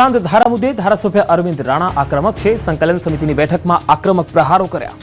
અશાંત ધારા મુદ્દે ધારાસભ્ય અરવિંદ રાણા આક્રમક છે. સંકલન સમિતિની બેઠકમાં આક્રમક પ્રહારો કર્યા.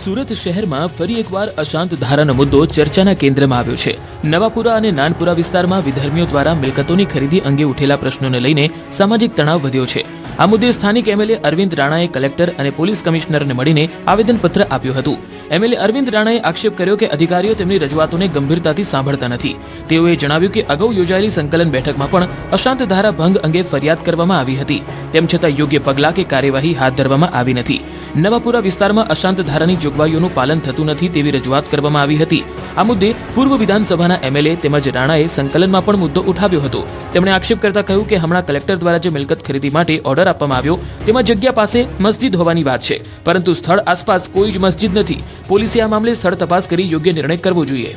સુરત શહેરમાં ફરી એકવાર અશાંત ધારાનો મુદ્દો ચર્ચાના કેન્દ્રમાં આવ્યો છે. નવાપુરા અને નાનપુરા વિસ્તારમાં વિધર્મીઓ દ્વારા મિલકતોની ખરીદી અંગે ઉઠેલા પ્રશ્નોને લઈને સામાજિક તણાવ વધ્યો છે. આ મુદ્દે સ્થાનિક એમએલએ અરવિંદ રાણાએ કલેક્ટર અને પોલીસ કમિશનરને મળીને આવેદનપત્ર આપ્યું હતું. એમએલએ અરવિંદ રાણાએ આક્ષેપ કર્યો કે અધિકારીઓ તેમની રજૂઆતોને ગંભીરતાથી સાંભળતા નથી. તેઓએ જણાવ્યું કે અગાઉ યોજાયેલી સંકલન બેઠકમાં પણ અશાંત ધારા ભંગ અંગે ફરિયાદ કરવામાં આવી હતી. તેમ છતાં યોગ્ય પગલાં કે કાર્યવાહી હાથ ધરવામાં આવી નથી. નવાપુરા વિસ્તારમાં અશાંત ધારાની જોગવાઈઓનું પાલન થતું નથી તેવી રજૂઆત કરવામાં આવી હતી. આ મુદ્દે પૂર્વ વિધાનસભાના એમએલએ તેમજ રાણાએ સંકલનમાં પણ મુદ્દો ઉઠાવ્યો હતો. તેમણે આક્ષેપ કરતા કહ્યું કે હમણાં કલેક્ટર દ્વારા જે મિલકત ખરીદી માટે ઓર્ડર આપવામાં આવ્યો, તેમાં જગ્યા પાસે મસ્જિદ હોવાની વાત છે, પરંતુ સ્થળ આસપાસ કોઈ જ મસ્જિદ નથી. પોલીસે આ મામલે સ્થળ તપાસ કરી યોગ્ય નિર્ણય કરવો જોઈએ.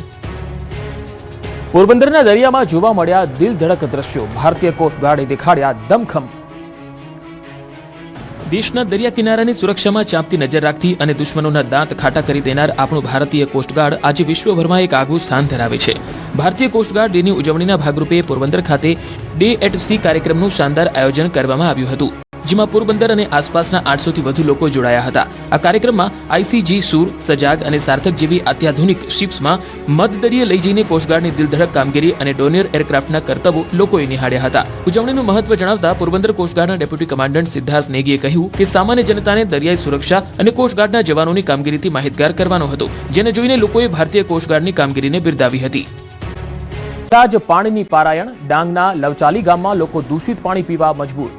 પોરબંદરના દરિયામાં જોવા મળ્યા દિલ ધડક દ્રશ્યો. ભારતીય કોસ્ટગાર્ડે દેખાડ્યા દમખમ દેશના દરિયા કિનારાની સુરક્ષામાં ચાંપતી નજર રાખતી અને દુશ્મનોના દાંત ખાટા કરી દેનાર આપણું ભારતીય કોસ્ટગાર્ડ આજે વિશ્વભરમાં એક આગવું સ્થાન ધરાવે છે. ભારતીય કોસ્ટગાર્ડ ડેની ઉજવણીના ભાગરૂપે પોરબંદર ખાતે ડે એટ સી કાર્યક્રમનું શાનદાર આયોજન કરવામાં આવ્યું હતું. જેમાં પોરબંદર અને આસપાસના આઠસોથી વધુ લોકો જોડાયા હતા. આ કાર્યક્રમમાં આઈસીજી સૂર, સજાગ અને સાર્થક જેવી અત્યાધુનિક શિપ્સમાં મધદરિયે લઈ જઈને કોસ્ટગાર્ડની દિલધડક કામગીરી અને ડોનિયર એરક્રાફ્ટના કરતબો લોકોએ નિહાળ્યા હતા. ઉજવણીનું મહત્વ જણાવતા પોરબંદર કોસ્ટગાર્ડના ડેપ્યુટી કમાન્ડન્ટ સિદ્ધાર્થ નેગીએ કહ્યું કે સામાન્ય જનતાને દરિયાઈ સુરક્ષા અને કોસ્ટગાર્ડના જવાનોની કામગીરીથી માહિતગાર કરવાનો હતો, જેને જોઈને લોકોએ ભારતીય કોસ્ટગાર્ડની કામગીરીને બિરદાવી હતી. તાજ પાણીની પારાયણ ડાંગના લવચાલી ગામમાં લોકો દૂષિત પાણી પીવા મજબૂર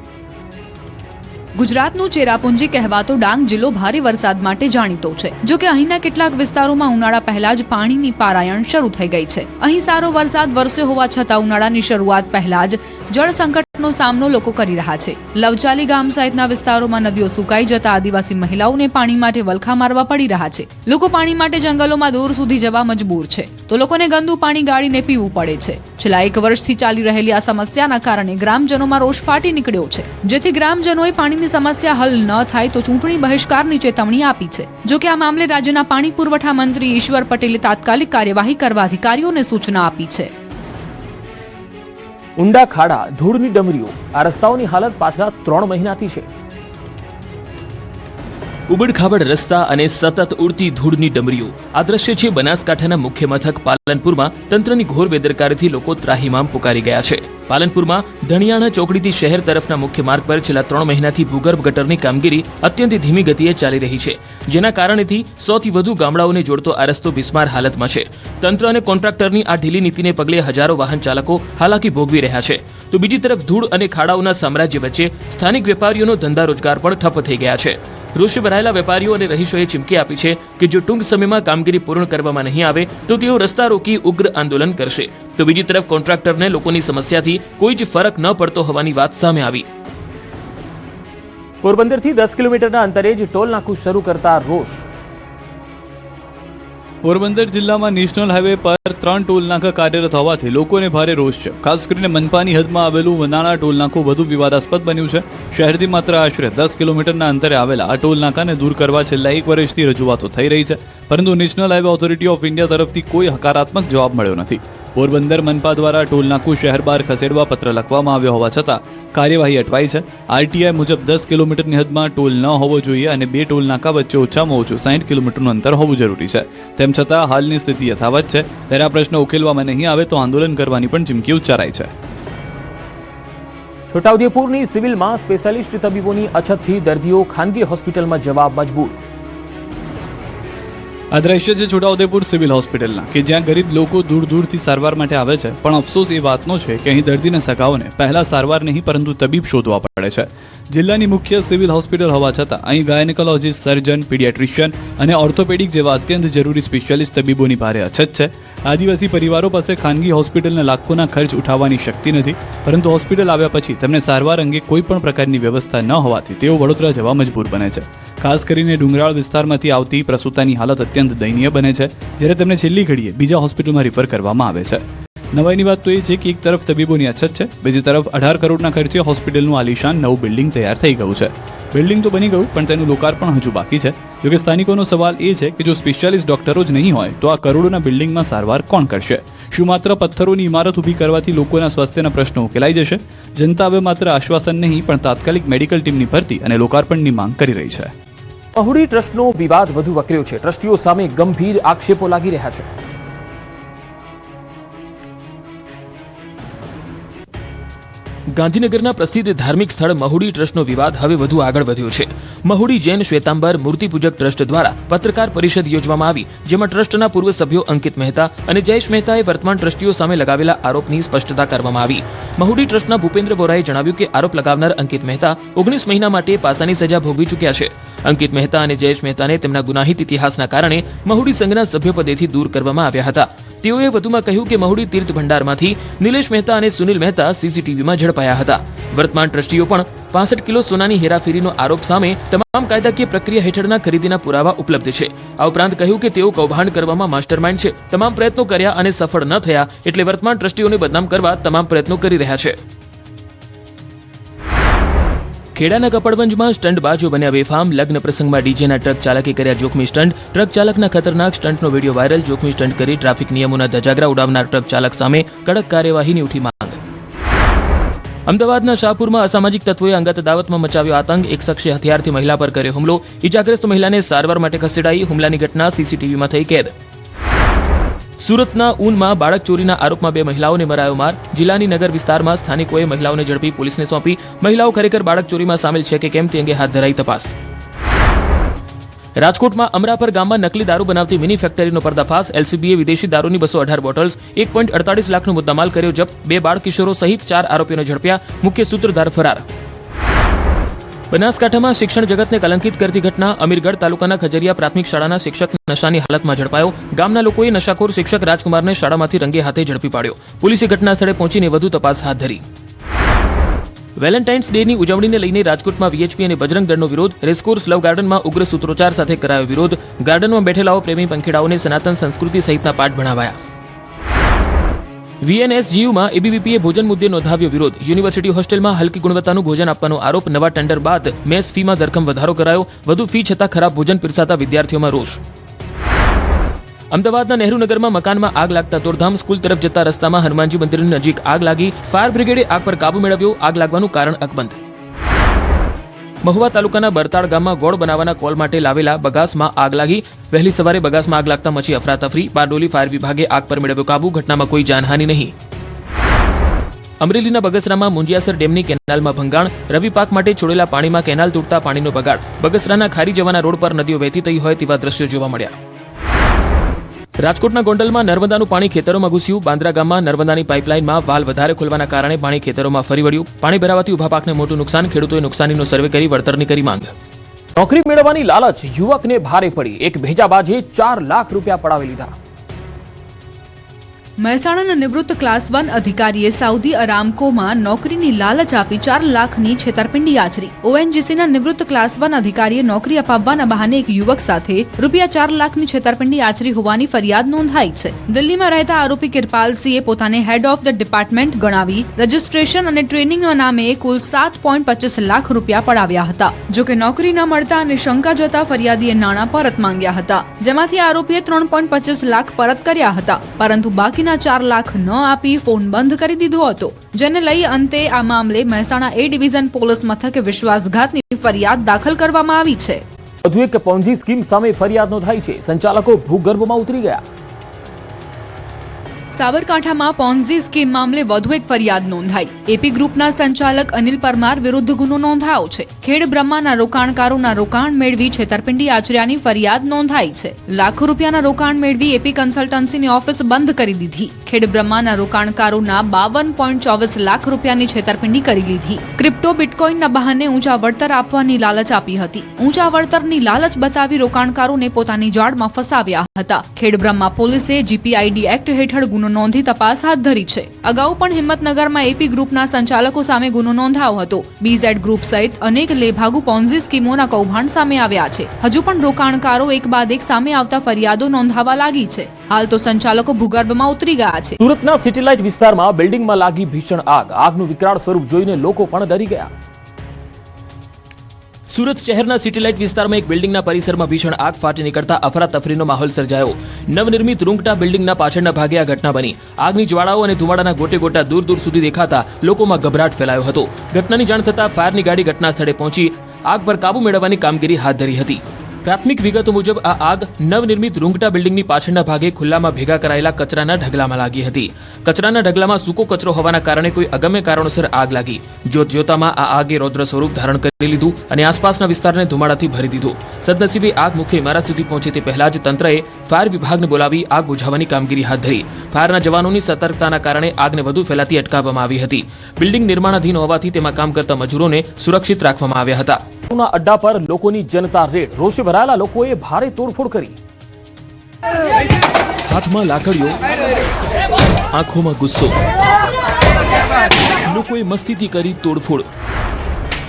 ગુજરાતનું ચેરાપુંજી કહેવાતો ડાંગ જિલ્લો ભારે વરસાદ માટે જાણીતો છે. જો કે અહીંના કેટલાક વિસ્તારોમાં ઉનાળા પહેલા જ પાણીની પારાયણ શરૂ થઈ ગઈ છે. અહીં સારો વરસાદ વરસ્યો હોવા છતાં ઉનાળાની શરૂઆત પહેલા જ જળ સંકટનો સામનો લોકો કરી રહ્યા છે. લવચાલી ગામ સહિતના વિસ્તારોમાં નદીઓ સુકાઈ જતા આદિવાસી મહિલાઓને પાણી માટે વલખા મારવા પડી રહ્યા છે. લોકો પાણી માટે જંગલોમાં દૂર સુધી જવા મજબૂર છે. તો લોકોને ગંદુ પાણી ગાળીને પીવું પડે છે. છેલ્લા એક વર્ષથી ચાલી રહેલી આ સમસ્યાના કારણે ગ્રામજનોમાં રોષ ફાટી નીકળ્યો છે. જેથી ગ્રામજનોએ પાણીની સમસ્યા હલ ન થાય તો ચૂંટણી બહિષ્કારની ચેતવણી આપી છે. જો કે આ મામલે રાજ્યના પાણી પુરવઠા મંત્રી ઈશ્વર પટેલે તાત્કાલિક કાર્યવાહી કરવા અધિકારીઓને સૂચના આપી છે. ઊંડા ખાડા ધૂળની ડમરીઓ. આ રસ્તાઓની હાલત પાછલા ત્રણ મહિનાથી છે. ઉબડખાબડ રસ્તા અને સતત ઉડતી ધૂળની ડમરીઓ. આ દ્રશ્ય છે બનાસકાંઠાના મુખ્ય મથક પાલનપુરમાં. તંત્રની ઘોર બેદરકારીથી લોકો ત્રાહીમામ પુકારી ગયા છે. પાલનપુરમાં ધણિયાણા ચોકડીથી શહેર તરફના મુખ્ય માર્ગ પર છેલ્લા ત્રણ મહિનાથી ભૂગર્ભ ગટરની કામગીરી અત્યંત ધીમી ગતિએ ચાલી રહી છે. જેના કારણેથી સોથી વધુ ગામડાઓને જોડતો આ રસ્તો બિસ્માર હાલતમાં છે. તંત્ર અને કોન્ટ્રાક્ટરની આ ઢીલી નીતિને પગલે હજારો વાહન ચાલકો હાલાકી ભોગવી રહ્યા છે. તો બીજી તરફ ધૂળ અને ખાડાઓના સામ્રાજ્ય વચ્ચે સ્થાનિક વેપારીઓનો ધંધા રોજગાર પણ ઠપ થઈ ગયા છે. રોષે ભરાયેલા વેપારીઓ અને રહીશોએ ચીમકી આપી છે કે જો ટૂંક સમયમાં કામગીરી પૂર્ણ કરવામાં નહીં આવે, તો તેઓ રસ્તા રોકી ઉગ્ર આંદોલન કરશે. તો બીજી તરફ કોન્ટ્રાક્ટરને લોકોની સમસ્યાથી કોઈ જ ફરક ન પડતો હોવાની વાત સામે આવી. પોરબંદરથી દસ કિલોમીટરના અંતરે જ ટોલ નાકું શરૂ કરતા રોષ. પોરબંદર જિલ્લામાં નેશનલ હાઈવે પર ત્રણ ટોલ કાર્યરત હોવાથી લોકોને ભારે રોષ છે. ખાસ કરીને મનપાની હદમાં આવેલું વનાળા ટોલ વધુ વિવાદાસ્પદ બન્યું છે. શહેરથી માત્ર આશરે દસ કિલોમીટરના અંતરે આવેલા આ ટોલ દૂર કરવા છેલ્લા એક વર્ષથી રજૂઆતો થઈ રહી છે. પરંતુ national highway authority of India તરફથી કોઈ હકારાત્મક જવાબ મળ્યો નથી. પોરબંદર મનપા દ્વારા ટોલ નાકું શહેર બહાર ખસેડવા પત્ર લખવામાં આવ્યો હોવા છતાં કાર્યવાહી અટવાઈ છે. આરટીઆઈ મુજબ દસ કિલોમીટરની હદમાં ટોલ ન હોવો જોઈએ અને બે ટોલ નાકા વચ્ચે ઓછામાં ઓછું સાઠ કિલોમીટરનું અંતર હોવું જરૂરી છે. તેમ છતાં હાલની સ્થિતિ યથાવત છે. ત્યારે આ પ્રશ્ન ઉકેલવામાં નહીં આવે તો આંદોલન કરવાની પણ ચીમકી ઉચ્ચારાઈ છે. છોટાઉદેપુરની સિવિલમાં સ્પેશિયાલિસ્ટ તબીબોની અછતથી દર્દીઓ ખાનગી હોસ્પિટલમાં જવા મજબૂર. આ દ્રશ્ય છે છોટાઉદેપુર સિવિલ હોસ્પિટલના, કે જ્યાં ગરીબ લોકો દૂર દૂરથી સારવાર માટે આવે છે, પણ અફસોસ એ વાતનો છે કે અહીં દર્દીના સગાઓને પહેલા સારવાર નહીં, પરંતુ તબીબ શોધવા પડે છે. જિલ્લાની મુખ્ય સિવિલ હોસ્પિટલ હોવા છતાં, અહીં ગાયનેકોલોજીસ્ટ, સર્જન, પીડિયાટ્રિશિયન અને ઓર્થોપેડિક જેવા અત્યંત જરૂરી સ્પેશિયાલિસ્ટ તબીબોની ભારે અછત છે. આદિવાસી પરિવારો પાસે ખાનગી હોસ્પિટલના લાખોના ખર્ચ ઉઠાવવાની શક્તિ નથી, પરંતુ હોસ્પિટલ આવ્યા પછી તેમને સારવાર અંગે કોઈ પણ પ્રકારની વ્યવસ્થા ન હોવાથી તેઓ વડોદરા જવા મજબૂર બને છે. ખાસ કરીને ડુંગરાળ વિસ્તારમાંથી આવતી પ્રસૂતાની હાલત અત્યંત દયનીય બને છે, જ્યારે તેમને છેલ્લી ઘડીએ બીજા હોસ્પિટલમાં રિફર કરવામાં આવે છે. નવાઈની વાત તો એ છે કે એક તરફ તબીબોની અછત છે, બીજી તરફ અઢાર કરોડના ખર્ચે હોસ્પિટલનું આલિશાન નવું બિલ્ડિંગ તૈયાર થઈ ગયું છે. બિલ્ડિંગ તો બની ગયું, પણ તેનું લોકાર્પણ હજુ બાકી છે. જોકે સ્થાનિકોનો સવાલ એ છે કે જો સ્પેશિયાલિસ્ટ ડોક્ટરો જ નહીં હોય, તો આ કરોડોના બિલ્ડિંગમાં સારવાર કોણ કરશે? શું માત્ર પથ્થરોની ઇમારત ઊભી કરવાથી લોકોના સ્વાસ્થ્યના પ્રશ્નો ઉકેલાઈ જશે? જનતા હવે માત્ર આશ્વાસન નહીં, પણ તાત્કાલિક મેડિકલ ટીમની ભરતી અને લોકાર્પણની માંગ કરી રહી છે. મહુડી ટ્રસ્ટનો વિવાદ વધુ વકર્યો છે. ટ્રસ્ટીઓ સામે ગંભીર આક્ષેપો લાગી રહ્યા છે. ગાંધીનગરના પ્રસિદ્ધ ધાર્મિક સ્થળ મહુડી ટ્રસ્ટનો વિવાદ હવે વધુ આગળ વધ્યો છે. મહુડી જૈન શ્વેતાંબર મૂર્તિપૂજક ટ્રસ્ટ દ્વારા પત્રકાર પરિષદ યોજવામાં આવી, જેમાં ટ્રસ્ટના પૂર્વ સભ્યો અંકિત મહેતા અને જયેશ મહેતાએ વર્તમાન ટ્રસ્ટીઓ સામે લગાવેલા આરોપની સ્પષ્ટતા કરવામાં આવી. મહુડી ટ્રસ્ટના ભૂપેન્દ્ર બોરાએ જણાવ્યું કે આરોપ લગાવનાર અંકિત મહેતા ઓગણીસ મહિના માટે પાસાની સજા ભોગવી ચૂક્યા છે. અંકિત મહેતા અને જયેશ મહેતાને તેમના ગુનાહિત ઇતિહાસના કારણે મહુડી સંઘના સભ્યપદેથી દૂર કરવામાં આવ્યા હતા. તેઓએ વધુમાં કહ્યું કે મહુડી તીર્થ ભંડારમાંથી નિલેશ મહેતા અને સુનિલ મહેતા સીસીટીવીમાં ઝડપાયા હતા. વર્તમાન ટ્રસ્ટીઓ પણ પાસઠ કિલો સોનાની હેરાફેરીનો આરોપ સામે તમામ કાયદાકીય પ્રક્રિયા હેઠળના ખરીદીના પુરાવા ઉપલબ્ધ છે. આ ઉપરાંત કહ્યું કે તેઓ કૌભાંડ કરવામાં માસ્ટરમાઇન્ડ છે. તમામ પ્રયત્નો કર્યા અને સફળ ન થયા એટલે વર્તમાન ટ્રસ્ટીઓને બદનામ કરવા તમામ પ્રયત્નો કરી રહ્યા છે. ખેડાના કપડવંજમાં સ્ટંટબાજો બન્યા બેફામ. લગ્ન પ્રસંગમાં ડીજેના ટ્રક ચાલકે કર્યા જોખમી સ્ટંટ. ટ્રક ચાલકના ખતરનાક સ્ટંટનો વીડિયો વાયરલ. જોખમી સ્ટંટ કરી ટ્રાફિક નિયમોના ધજાગરા ઉડાવનાર ટ્રક ચાલક સામે કડક કાર્યવાહીની ઉઠી માંગ. અમદાવાદના શાહપુરમાં અસામાજિક તત્વોએ અંગત દાવતમાં મચાવ્યો આતંક. એક શખ્સે હથિયારથી મહિલા પર કર્યો હુમલો. ઇજાગ્રસ્ત મહિલાને સારવાર માટે ખસેડાઈ. હુમલાની ઘટના સીસીટીવીમાં થઈ કેદ. સુરતના ઊનમાં બાળક ચોરીના આરોપમાં બે મહિલાઓને મરાયો માર. જિલ્લાની નગર વિસ્તારમાં સ્થાનિકોએ મહિલાઓને ઝડપી પોલીસને સોંપી. મહિલાઓ ખરેખર બાળક ચોરીમાં સામેલ છે કે કેમ તે અંગે હાથ ધરાઈ તપાસ. રાજકોટમાં અમરાપર ગામમાં નકલી દારૂ બનાવતી મિની ફેક્ટરીનો પર્દાફાશ. એલસીબીએ વિદેશી દારૂની બસો અઢાર બોટલ્સ, એક પોઈન્ટ અડતાલીસ લાખનો મુદ્દામાલ કર્યો. જપ્ત બે બાળ કિશોરો સહિત ચાર આરોપીઓને ઝડપ્યા. મુખ્ય સૂત્રધાર ફરાર. બનાસકાંઠામાં શિક્ષણ જગતને કલંકિત કરતી ઘટના અમીરગઢ તાલુકાના ખજરિયા પ્રાથમિક શાળાના શિક્ષક નશાની હાલતમાં ઝડપાયો. ગામના લોકોએ નશાખોર શિક્ષક રાજકુમારને શાળામાંથી રંગે હાથે ઝડપી પાડ્યો. પોલીસે ઘટના સ્થળે પહોંચીને વધુ તપાસ હાથ ધરી. વેલેન્ટાઇન્સ ડેની ઉજવણીને લઈને રાજકોટમાં વીએચપી અને બજરંગ દળનો વિરોધ, રેસકોર્સ લવ ગાર્ડનમાં ઉગ્ર સૂત્રોચ્ચાર સાથે કરાયો વિરોધ. ગાર્ડનમાં બેઠેલાઓ પ્રેમી પંખીડાઓને સનાતન સંસ્કૃતિ સહિતના પાઠ ભણાવાયા. વીએનએસજીયુમાં એબીવીપીએ ભોજન મુદ્દે નોંધાવ્યો વિરોધ. યુનિવર્સિટી હોસ્ટેલમાં હલકી ગુણવત્તાનું ભોજન આપવાનો આરોપ. નવા ટેન્ડર બાદ મેસ ફીમાં ધરખમ વધારો કરાયો. વધુ ફી છતાં ખરાબ ભોજન પીરસાતા વિદ્યાર્થીઓમાં રોષ. અમદાવાદના નહેરુનગરમાં મકાનમાં આગ લાગતા દોડધામ સ્કૂલ તરફ જતા રસ્તામાં હનુમાનજી મંદિરની નજીક આગ લાગી. ફાયર બ્રિગેડે આગ પર કાબુ મેળવ્યો. આગ લાગવાનું કારણ અકબંધ. મહુવા તાલુકાના બરતાળ ગામમાં ગોળ બનાવવાના કોલ માટે લાવેલા બગાસમાં આગ લાગી. વહેલી સવારે બગાસમાં આગ લાગતા મચી અફરાતફરી. બારડોલી ફાયર વિભાગે આગ પર મેળવ્યો કાબુ. ઘટનામાં કોઈ જાનહાની નહીં. અમરેલીના બગસરામાં મુંજિયાસર ડેમની કેનાલમાં ભંગાણ. રવિ પાક માટે છોડેલા પાણીમાં કેનાલ તૂટતા પાણીનો બગાડ. બગસરાના ખારી જવાના રોડ પર નદીઓ વહેતી થઈ હોય તેવા દ્રશ્યો જોવા મળ્યા. રાજકોટના ગોંડલમાં નર્મદાનું પાણી ખેતરોમાં ઘૂસ્યું. બાંદ્રા ગામમાં નર્મદાની પાઇપલાઇનમાં વાલ વધારે ખોલવાના કારણે પાણી ખેતરોમાં ફરી વળ્યું. પાણી ભરાવાથી ઊભા પાકને મોટું નુકસાન. ખેડૂતોએ નુકસાનીનો સર્વે કરી વળતરની કરી માંગ. નોકરી મેળવવાની લાલચ યુવકને ભારે પડી. એક ભેજાબાજે ચાર લાખ રૂપિયા પડાવી લીધા. મહેસાણાના નિવૃત્ત ક્લાસ વન અધિકારીએ સાઉદી અરામકોમાં નોકરીની લાલચ આપી ચાર લાખની છેતરપિંડી આચરી. ઓએનજીસીના નિવૃત્ત ક્લાસ વન અધિકારીએ નોકરી અપાવવાના બહાને એક યુવક સાથે રૂપિયા ચાર લાખની છેતરપિંડી આચરી હોવાની ફરિયાદ નોંધાઈ છે. દિલ્હીમાં રહેતા આરોપી કિરપાલસિંહે પોતાને હેડ ઓફ ધ ડિપાર્ટમેન્ટ ગણાવી રજીસ્ટ્રેશન અને ટ્રેનિંગના નામે કુલ સાત પોઈન્ટ પચીસ લાખ રૂપિયા પડાવ્યા હતા. જોકે નોકરી ન મળતા અને શંકા જોતા ફરિયાદીએ નાણાં પરત માંગ્યા હતા, જેમાંથી આરોપીએ ત્રણ પોઈન્ટ પચીસ લાખ પરત કર્યા હતા. પરંતુ બાકીના ચાર લાખ ન આપી ફોન બંધ કરી દીધો હતો, જેને લઈ અંતે આ મામલે મહેસાણા એ ડિવિઝન પોલીસ મથકે વિશ્વાસઘાતની ફરિયાદ દાખલ કરવામાં આવી છે. વધુ એક પોન્જી સ્કીમ સામે ફરિયાદ નોંધાઈ છે. સંચાલકો ભૂગર્ભમાં ઉતરી ગયા. સાબરકાંઠામાં પોન્ઝી સ્કીમ મામલે વધુ એક ફરિયાદ નોંધાઈ. એપી ગ્રુપના સંચાલક અનિલ પરમાર વિરુદ્ધ ગુનો નોંધાયો છે. ખેડ બ્રહ્માના રોકાણકારોના રોકાણ મેળવી છેતરપિંડી આચર્યાની ફરિયાદ નોંધાઈ છે. લાખો રૂપિયાના રોકાણ મેળવી એપી કન્સલ્ટન્સીની ઓફિસ બંધ કરી દીધી. ખેડ બ્રહ્માના રોકાણકારોના બાવન પોઈન્ટ ચોવીસ લાખ રૂપિયાની છેતરપિંડી કરી લીધી. ક્રિપ્ટો બિટકોઇનના બહાને ઊંચા વળતર આપવાની લાલચ આપી હતી. ઊંચા વળતરની લાલચ બતાવી રોકાણકારોને પોતાની જાળમાં ફસાવ્યા હતા. ખેડ બ્રહ્મા પોલીસે જીપીઆઈડી એક્ટ હેઠળ ગુનો નોંધી તપાસ હાથ ધરી છે. અગાઉ પણ હિંમતનગરમાં એપી ગ્રુપના સંચાલકો સામે ગુનો નોંધાયો હતો. બીઝેડ ગ્રુપ સહિત અનેક લેભાગુ પોન્ઝી સ્કીમોના કૌભાંડ સામે આવ્યા છે. હજુ પણ રોકાણકારો એક બાદ એક સામે આવતા ફરિયાદો નોંધાવા લાગી છે. હાલ તો સંચાલકો ભૂગર્ભમાં ઉતરી ગયા છે. સુરતના સિટીલાઇટ વિસ્તારમાં બિલ્ડિંગમાં લાગી ભીષણ આગ. આગનું વિકરાળ સ્વરૂપ જોઈને લોકો પણ ડરી ગયા. સુરત શહેરના સિટીલાઇટ વિસ્તારમાં એક બિલ્ડિંગના પરિસરમાં ભીષણ આગ ફાટી નીકળતા અફરાતફરીનો માહોલ સર્જાયો. નવનિર્મિત રૂંગટા બિલ્ડિંગના પાછળના ભાગે આ ઘટના બની. આગની જ્વાળાઓ અને ધુમાડાના ગોટે ગોટા દૂર દૂર સુધી દેખાતા લોકોમાં ગભરાટ ફેલાયો હતો. ઘટનાની જાણ થતાં ફાયરની ગાડી ઘટના સ્થળે પહોંચી આગ પર કાબુ મેળવવાની કામગીરી હાથ ધરી હતી. પ્રાથમિક વિગતો મુજબ આ આગ નવનિર્મિત રૂંગટા બિલ્ડિંગની પાછળના ભાગે ખુલ્લામાં ભેગા કરાયેલા કચરાના ઢગલામાં લાગી હતી. કચરાના ઢગલામાં સૂકો કચરો હોવાના કારણે કોઈ અગમ્ય કારણોસર આગ લાગી. જોત જોતામાં આ આગે રૌદ્ર સ્વરૂપ ધારણ કરી લીધું અને આસપાસના વિસ્તારને ધુમાડાથી ભરી દીધો. સદનસીબે આગ મુખ્ય ઇમારત સુધી પહોંચે તે પહેલા જ તંત્રએ ફાયર વિભાગને બોલાવી આગ બુઝાવવાની કામગીરી હાથ ધરી. ફાયરના જવાનોની સતર્કતાના કારણે આગને વધુ ફેલાતી અટકાવવામાં આવી હતી. બિલ્ડિંગ નિર્માણાધીન હોવાથી તેમાં કામ કરતા મજૂરોને સુરક્ષિત રાખવામાં આવ્યા હતા. અડ્ડા પર લોકોની જનતા રેડ, રોષે ભરાયેલા લોકોએ ભારે તોડફોડ કરી. હાથમાં લાકડીઓ, આંખોમાં ગુસ્સો. લોકોએ મસ્તીથી કરી તોડફોડ.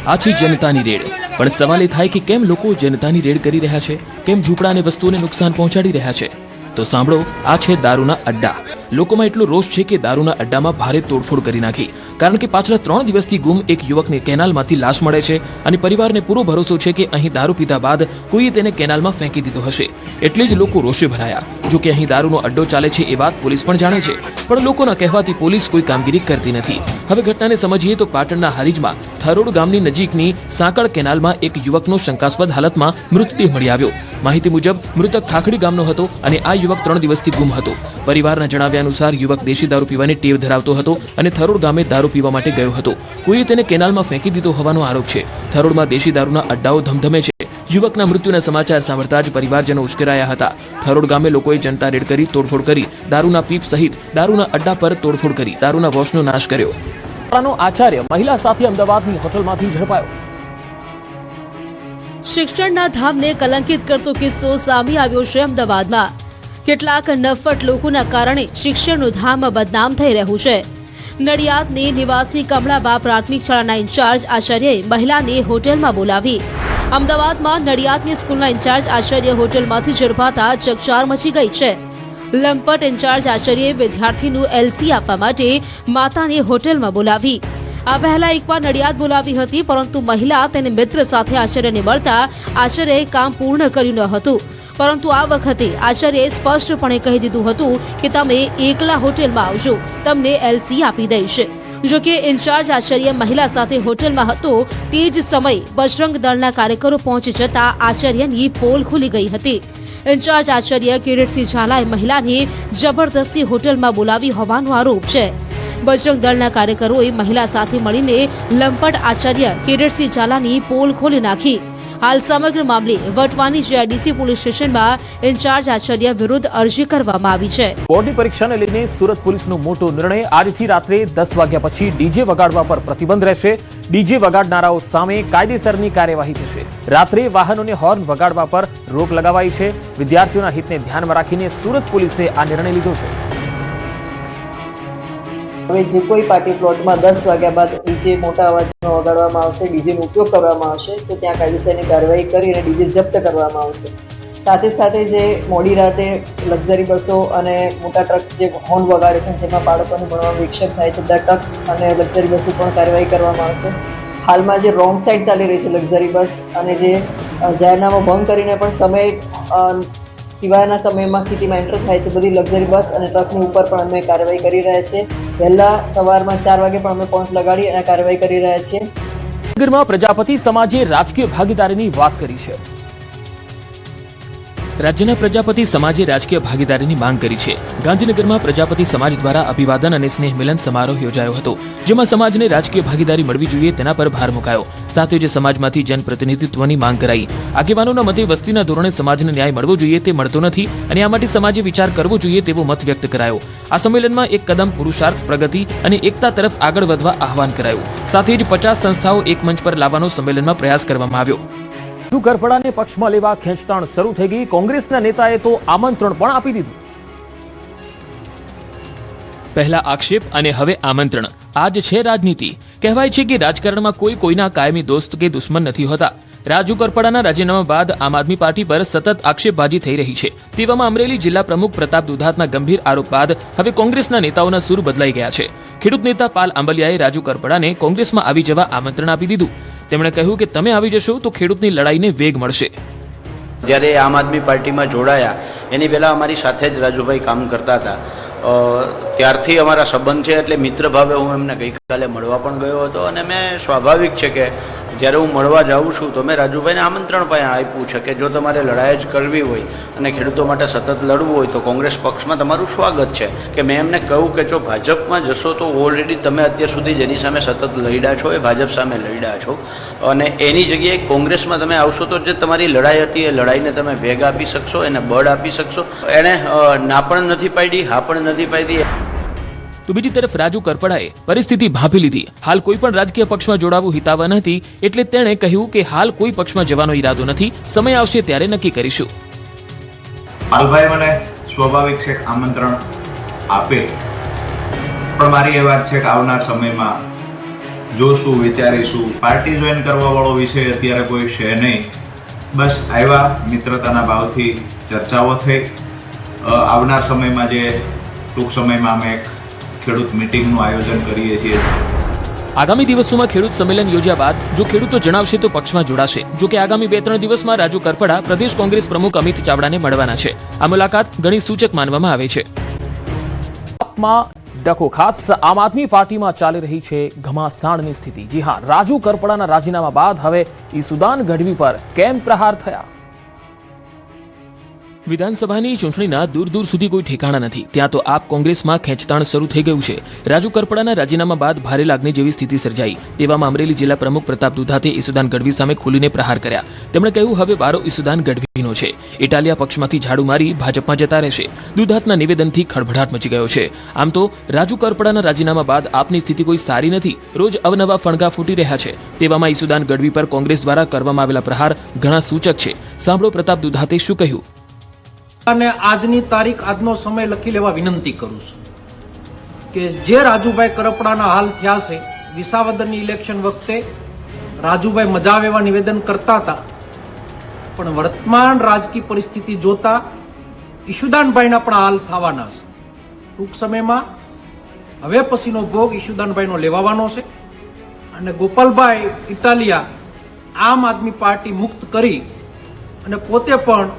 આ છે જનતાની રેડ. પણ સવાલ એ થાય કે કેમ લોકો જનતાની રેડ કરી રહ્યા છે? કેમ ઝૂંપડા અને વસ્તુઓને નુકસાન પહોંચાડી રહ્યા છે? તો સાંભળો, આ છે દારૂના અડ્ડા. લોકોમાં એટલો રોષ છે કે દારૂના અડ્ડામાં ભારે તોડફોડ કરી નાખી. કારણ કે પાછલા ત્રણ દિવસથી ગુમ એક યુવકને કેનાલમાંથી લાશ મળે છે અને પરિવારને પૂરો ભરોસો છે કે અહીં દારૂ પીધા બાદ કોઈએ તેને કેનાલમાં ફેંકી દીધો હશે. એટલે જ લોકો રોષે ભરાયા. જો કે અહીં દારૂનો અડ્ડો ચાલે છે એ વાત પોલીસ પણ જાણે છે. પણ લોકોના કહેવાથી પોલીસ કોઈ કામગીરી કરતી નથી. હવે ઘટનાને સમજીએ તો પાટણના હારીજમાં થરોડ ગામની નજીકની સાંકળ કેનાલમાં એક યુવકનો શંકાસ્પદ હાલતમાં મૃતદેહ મળી આવ્યો. માહિતી મુજબ, મૃતક ખાખડી ગામનો હતો અને આ યુવક ત્રણ દિવસથી ગુમ હતો. પરિવારના જણાવ્યા અનુસાર, યુવક દેશી દારૂ પીવાની ટેવ ધરાવતો હતો અને થરોડ ગામે દારૂ પીવા માટે ગયો હતો. કોઈએ તેને કેનાલમાં ફેંકી દીધો હોવાનો આરોપ છે. થરોડમાં દેશી દારૂના અડ્ડાઓ ધમધમે છે. યુવકના મૃત્યુના સમાચાર સાંભળતા જ પરિવારજનો ઉશ્કેરાયા હતા. થરોડ ગામે લોકોએ જનતા રેડ કરી તોડફોડ કરી દારૂના પીપ સહિત દારૂના અડ્ડા પર તોડફોડ કરી દારૂના વોશનો નાશ કર્યો. શાળાનો આચાર્ય મહિલા સાથે અમદાવાદની હોટલમાંથી ઝડપાયો. શિક્ષણના ધામને કલંકિત કરતો કિસ્સો સામે આવ્યો છે અમદાવાદમાં. કેટલાક નફટ લોકોના કારણે શિક્ષણનું ધામ બદનામ થઈ રહ્યું છે. નડિયાદની નિવાસી કમળાબા પ્રાથમિક શાળાના ઇન્ચાર્જ આચાર્યએ મહિલાને હોટેલમાં બોલાવી. અમદાવાદમાં નડિયાદની સ્કૂલના ઇન્ચાર્જ આચાર્ય હોટેલમાંથી ઝડપાતા ચકચાર મચી ગઈ છે. લંપટ ઇન્ચાર્જ આચાર્યે વિદ્યાર્થીનું એલસી આપવા માટે માતાને હોટેલમાં બોલાવી. આ પહેલા એકવાર નડિયાદ બોલાવી હતી, પરંતુ મહિલા તેને મિત્ર સાથે આચાર્યને મળતા આચાર્યએ કામ પૂર્ણ કર્યું ન હતું. પરંતુ આ વખતે આચાર્યએ સ્પષ્ટપણે કહી દીધું હતું કે તમે એકલા હોટેલમાં આવજો, તમને એલસી આપી દઈશ. જો કે ઇન્ચાર્જ આચાર્ય મહિલા સાથે હોટેલમાં હતો, તે જ સમયે બજરંગ દળના કાર્યકરો પહોંચી જતા આચાર્યની પોલ ખુલી ગઈ હતી. ઇન્ચાર્જ આચાર્ય કિરીટસિંહ ઝાલાએ મહિલાને જબરદસ્તી હોટેલમાં બોલાવી હોવાનો આરોપ છે. બજરંગ દળના કાર્યકરોએ મહિલા સાથે મળીને લંપટ આચાર્ય કિરીટસિંહ ઝાલાની પોલ ખોલી નાખી. હાલ સમગ્ર મામલે વટવાની જીઆઈડીસી પોલીસ સ્ટેશનમાં ઇન્ચાર્જ આચાર્ય વિરુદ્ધ અરજી કરવામાં આવી છે. બોર્ડની પરીક્ષાને લઈને સુરત પોલીસનો મોટો નિર્ણય આજથી રાત્રે દસ વાગ્યા પછી ડીજે વગાડવા પર પ્રતિબંધ રહેશે. ડીજે વગાડનારાઓ સામે કાયદેસરની કાર્યવાહી થશે. રાત્રે વાહનોને હોર્ન વગાડવા પર રોક લગાવાઈ છે. વિદ્યાર્થીઓના હિતને ધ્યાનમાં રાખીને સુરત પોલીસે આ નિર્ણય લીધો છે. હવે જે કોઈ પાર્ટી પ્લોટમાં દસ વાગ્યા બાદ ડીજે મોટા અવાજનો વગાડવામાં આવશે, ડીજેનો ઉપયોગ કરવામાં આવશે, તો ત્યાં કાયદેસરની કાર્યવાહી કરી અને ડીજે જપ્ત કરવામાં આવશે. સાથે સાથે જે મોડી રાતે લક્ઝરી બસો અને મોટા ટ્રક જે હોર્ન વગાડે છે, જેમાં બાળકોને ભણવામાં વિક્ષેપ થાય છે, ત્યાં ટ્રક અને લક્ઝરી બસો પણ કાર્યવાહી કરવામાં આવશે. હાલમાં જે રોંગ સાઈડ ચાલી રહી છે લક્ઝરી બસ અને જે જાહેરનામું ભંગ કરીને પણ સમય સિવાયના સમયમાં સ્થિતિમાં એન્ટર થાય છે, બધી લક્ઝરી બસ અને ટ્રકની ઉપર પણ અમે કાર્યવાહી કરી રહ્યા છીએ. વહેલા સવારમાં ચાર વાગે પણ અમે પોઈન્ટ લગાડી અને કાર્યવાહી કરી રહ્યા છીએ. નગરમાં પ્રજાપતિ સમાજે રાજકીય ભાગીદારીની વાત કરી છે. રાજ્યના પ્રજાપતિ સમાજે રાજકીય ભાગીદારીની માંગ કરી છે. ગાંધીનગરમાં પ્રજાપતિ સમાજ દ્વારા અભિવાદન અને સ્નેહ મિલન સમારોહ યોજાયો હતો. જેમાં સમાજને રાજકીય ભાગીદારી મળવી જોઈએ તેના પર ભાર મુકાયો. સાથે જ સમાજમાંથી જનપ્રતિનિધિત્વની માંગ કરાઈ. આગેવાનોના મતે વસ્તીના ધોરણે સમાજને ન્યાય મળવો જોઈએ તે મળતો નથી અને આ માટે સમાજે વિચાર કરવો જોઈએ તેવો મત વ્યક્ત કરાયો. આ સંમેલનમાં એક કદમ પુરુષાર્થ, પ્રગતિ અને એકતા તરફ આગળ વધવા આહવાન કરાયું. સાથે જ પચાસ સંસ્થાઓ એક મંચ પર લાવવાનો સંમેલનમાં પ્રયાસ કરવામાં આવ્યો. વધુ ગરબડાને પક્ષમાં લેવા ખેંચતાણ શરૂ થઈ ગઈ. કોંગ્રેસના નેતાએ તો આમંત્રણ પણ આપી દીધું. પહેલા આક્ષેપ અને હવે આમંત્રણ. આ જ છે રાજનીતિ. કહેવાય છે કે રાજકારણમાં કોઈ કોઈના કાયમી દોસ્ત કે દુશ્મન નથી હોતા. રાજુ કરપડાના રાજીનામા બાદ આમ આદમી પાર્ટી પર સતત આક્ષેપબાજી થઈ રહી છે. તેવામાં અમરેલી જિલ્લા પ્રમુખ પ્રતાપ દુધાતના ગંભીર આરોપ બાદ હવે કોંગ્રેસના નેતાઓના સૂર બદલાઈ ગયા છે. ખેડૂત નેતા પાલ આંબલિયાએ રાજુ કરપડાને કોંગ્રેસમાં આવી જવા આમંત્રણ આપી દીધું. તેમણે કહ્યું કે તમે આવી જશો તો ખેડૂતની લડાઈને વેગ મળશે. જ્યારે આમ આદમી પાર્ટીમાં જોડાયા, એની પહેલાં અમારી સાથે જ રાજુભાઈ કામ કરતા હતા. ત્યારથી અમારા સંબંધ છે એટલે મિત્ર ભાવે હું એમને ગઈકાલે મળવા પણ ગયો હતો અને મેં સ્વાભાવિક છે કે જ્યારે હું મળવા જાઉં છું તો મેં રાજુભાઈને આમંત્રણ પણ આપ્યું છે કે જો તમારે લડાઈ જ કરવી હોય અને ખેડૂતો માટે સતત લડવું હોય તો કોંગ્રેસ પક્ષમાં તમારું સ્વાગત છે. કે મેં એમને કહ્યું કે જો ભાજપમાં જશો તો ઓલરેડી તમે અત્યાર સુધી જેની સામે સતત લડ્યા છો એ ભાજપ સામે લડ્યા છો. અને એની જગ્યાએ કોંગ્રેસમાં તમે આવશો તો જે તમારી લડાઈ હતી એ લડાઈને તમે વેગ આપી શકશો, એને બળ આપી શકશો. એણે ના પણ નથી પાડી, હા પણ નથી પાડી. તો બીજી તરફ રાજુ કરપડાએ પરિસ્થિતિ ભાંપી લીધી. હાલ કોઈ પણ રાજકીય પક્ષમાં જોડાવું હિતાવહ નથી, એટલે તેણે કહ્યું કે હાલ કોઈ પક્ષમાં જવાનો ઈરાદો નથી, સમય આવશે ત્યારે નક્કી કરીશું. પાલભાઈ, મને સ્વાભાવિક છે આમંત્રણ આપે. પણ મારી એ વાત છે કે આવનાર સમયમાં જોશું, વિચારીશું. પાર્ટી જોઈન કરવા વાળો વિષય અત્યારે કોઈ છે નહીં. બસ આવ્યા, મિત્રતાના ભાવથી ચર્ચાઓ થઈ. આવનાર સમયમાં જે ટૂંક સમયમાં અમે એક ખેડૂત મિટિંગનું આયોજન કરીએ છીએ. આગામી દિવસોમાં ખેડૂત સંમેલન યોજ્યા બાદ જો ખેડૂતો જણાવશે તો પક્ષમાં જોડાશે. જો કે આગામી બે ત્રણ દિવસમાં રાજુ કરપડા પ્રદેશ કોંગ્રેસ પ્રમુખ અમિત ચાવડાને મળવાના છે. આ મુલાકાત ઘણી સૂચક માનવામાં આવે છે. ડખો ખાસ આમ આદમી પાર્ટીમાં ચાલી રહી છે ઘમાસાણની સ્થિતિ. જી હા રાજુ કરપડાના રાજીનામા બાદ હવે ઈસુદાન ગઢવી પર કેમ પ્રહાર થયા? વિધાનસભાની ચૂંટણીના દૂર દૂર સુધી કોઈ ઠેકાણા નથી. ત્યાં તો આપ કોંગ્રેસમાં ખેંચતાણ શરૂ થઈ ગયું છે. રાજુ કરપડાના રાજીનામા બાદ ભારે લાગણી જેવી સ્થિતિ સર્જાઈ. તેવામાં અમરેલી જિલ્લા પ્રમુખ પ્રતાપ દુધાતે ઈસુદાન ગઢવી સામે ખુલીને પ્રહાર કર્યા. તેમણે કહ્યું, હવે વારો ઈસુદાન ગઢવીનો છે. ઇટાલિયા પક્ષમાંથી ઝાડુ મારી ભાજપમાં જતા રહેશે. દુધાતના નિવેદનથી ખળભળાટ મચી ગયો છે. આમ તો રાજુ કરપડાના રાજીનામા બાદ આપની સ્થિતિ કોઈ સારી નથી. રોજ અવનવા ફણગા ફૂટી રહ્યા છે. તેવામાં ઈસુદાન ગઢવી પર કોંગ્રેસ દ્વારા કરવામાં આવેલા પ્રહાર ઘણા સૂચક છે. સાંભળો પ્રતાપ દુધાતે શું કહ્યું. અને આજની તારીખ, આજનો સમય લખી લેવા વિનંતી કરું છું કે જે રાજુભાઈ કરપડાના હાલ થયા છે, વિસાવદરની ઇલેક્શન વખતે રાજુભાઈ મજા આવે એવા નિવેદન કરતા હતા. પણ વર્તમાન રાજકીય પરિસ્થિતિ જોતા ઈશુદાનભાઈના પણ હાલ થવાના છે. ટૂંક સમયમાં હવે પછીનો ભોગ ઈશુદાનભાઈનો લેવાવાનો છે અને ગોપાલભાઈ ઇટાલિયા આમ આદમી પાર્ટી મુક્ત કરી અને પોતે પણ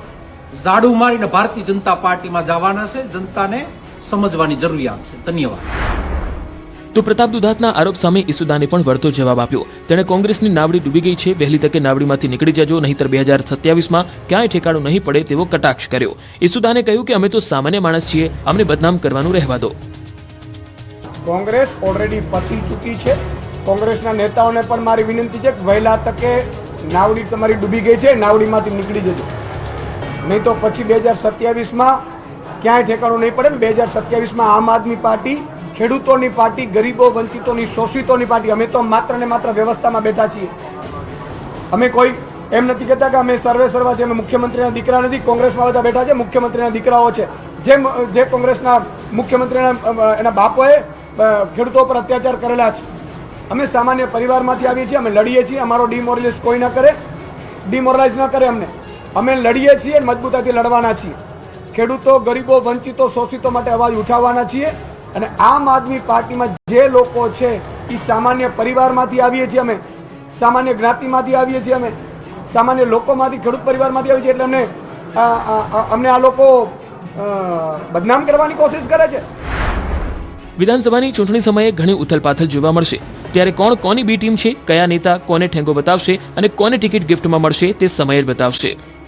ઝાડુ મારીને ભારતીય જનતા પાર્ટીમાં જવાના છે. જનતાને સમજવાની જરૂરિયાત છે. ધન્યવાદ. તો પ્રતાપ દુધાતના આરોપ સામે ઈસુદાને પણ વળતો જવાબ આપ્યો. તેણે કોંગ્રેસની નાવડી ડૂબી ગઈ છે. વહેલી તકે નાવડીમાંથી નીકળી જજો નહીંતર બે હજાર સત્યાવીસમાં ક્યાંય ઠેકાણું નહીં પડે તેવો કટાક્ષ કર્યો. ઈસુદાને કહ્યું કે અમે તો સામાન્ય માણસ છીએ અમને બદનામ કરવાનું રહેવા દો. કોંગ્રેસ ઓલરેડી પતી ચૂકી છે. કોંગ્રેસના નેતાઓને પણ મારી વિનંતી છે કે વહેલા તકે નાવડી તમારી ડૂબી ગઈ છે. નાવડીમાંથી નીકળી જજો. નહીં તો પછી બે હજાર સત્યાવીસમાં ક્યાંય ઠેકાણું નહીં પડે ને બે હજાર સત્યાવીસમાં આમ આદમી પાર્ટી, ખેડૂતોની પાર્ટી, ગરીબો, વંચિતોની, શોષિતોની પાર્ટી, અમે તો માત્ર ને માત્ર વ્યવસ્થામાં બેઠા છીએ. અમે કોઈ એમ નથી કહેતા કે અમે સર્વે સર્વા છે અમે મુખ્યમંત્રીના દીકરા નથી, કોંગ્રેસમાં બધા બેઠા છે, મુખ્યમંત્રીના દીકરાઓ છે. જે જે કોંગ્રેસના મુખ્યમંત્રીના એના બાપોએ ખેડૂતો પર અત્યાચાર કરેલા છે. અમે સામાન્ય પરિવારમાંથી આવીએ છીએ, અમે લડીએ છીએ, અમારો ડિમોરલાઇઝ કોઈ ન કરે, ડિમોરલાઇઝ ન કરે અમને. અમે લડીએ છીએ મજબૂતાથી લડવાના છીએ. ખેડૂતો, ગરીબો, વંચિતો, શોષિતો માટે અવાજ ઉઠાવવાના છીએ અને આમ આદમી પાર્ટીમાં જે લોકો છે એ સામાન્ય પરિવારમાંથી આવીએ છીએ અમે. સામાન્ય જ્ઞાતિમાંથી આવીએ છીએ અમે. સામાન્ય લોકોમાંથી, ખેડૂત પરિવારમાંથી આવીએ છીએ એટલે અમને અમને આ લોકો બદનામ કરવાની કોશિશ કરે છે. વિધાનસભાની ચૂંટણી સમયે ઘણી ઉથલપાથલ જોવા મળશે. ત્યારે કોણ કોની બી ટીમ છે, કયા નેતા કોને ઠેંગો બતાવશે અને કોને ટિકિટ ગિફ્ટમાં મળશે તે સમય જ બતાવશે.